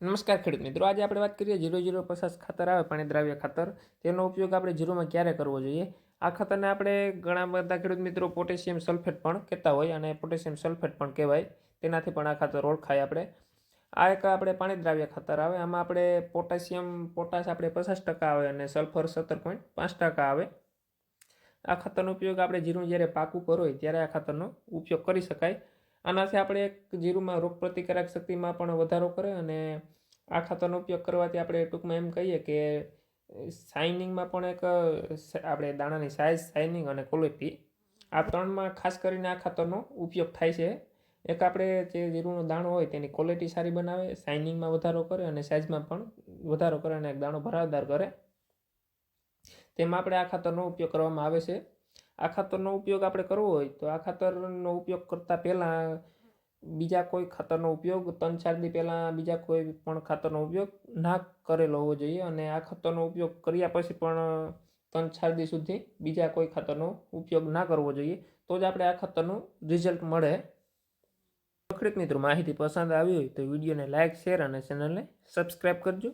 નમસ્કાર ખેડૂત મિત્રો, આજે આપણે વાત કરીએ જીરો જીરો પચાસ ખાતર આવે પાણી દ્રાવ્ય ખાતર. તેનો ઉપયોગ આપણે જીરોમાં ક્યારે કરવો જોઈએ? આ ખાતરને આપણે ઘણા બધા ખેડૂત મિત્રો પોટેશિયમ સલ્ફેટ પણ કહેતા હોય અને પોટેશિયમ સલ્ફેટ પણ કહેવાય. તેનાથી પણ આ ખાતર ઓળખાય આપણે. આ એક આપણે પાણી દ્રાવ્ય ખાતર આવે. આમાં આપણે પોટેશિયમ પોટાશ આપણે પચાસ ટકા આવે અને સલ્ફર સત્તર પોઈન્ટ પાંચ ટકા આવે. આ ખાતરનો ઉપયોગ આપણે જીરું જ્યારે પાકું પર હોય ત્યારે આ ખાતરનો ઉપયોગ કરી શકાય. આનાથી આપણે એક જીરુમાં રોગ પ્રતિકારક શક્તિમાં પણ વધારો કરે અને આ ખાતરનો ઉપયોગ કરવાથી આપણે ટૂંકમાં એમ કહીએ કે શાઇનિંગમાં પણ એક આપણે દાણાની સાઇઝ, શાઇનિંગ અને ક્વોલિટી આ ત્રણમાં ખાસ કરીને આ ખાતરનો ઉપયોગ થાય છે. એક આપણે જે જીરુનો દાણો હોય તેની ક્વોલિટી સારી બનાવે, શાઇનિંગમાં વધારો કરે અને સાઇઝમાં પણ વધારો કરે અને એક દાણો ભરાવદાર કરે. તેમાં આપણે આ ખાતરનો ઉપયોગ કરવામાં આવે છે. આ ખાતરનો ઉપયોગ આપણે કરવો હોય તો આ ખાતરનો ઉપયોગ કરતાં પહેલાં બીજા કોઈ ખાતરનો ઉપયોગ, ત્રણ ચાર દી પહેલાં બીજા કોઈ પણ ખાતરનો ઉપયોગ ના કરેલો હોવો જોઈએ અને આ ખાતરનો ઉપયોગ કર્યા પછી પણ ત્રણ ચાર દી સુધી બીજા કોઈ ખાતરનો ઉપયોગ ના કરવો જોઈએ તો જ આપણે આ ખાતરનું રિઝલ્ટ મળે. ખેડૂત મિત્રો, માહિતી પસંદ આવી હોય તો વિડીયોને લાઇક શેર અને ચેનલને સબસ્ક્રાઈબ કરજો.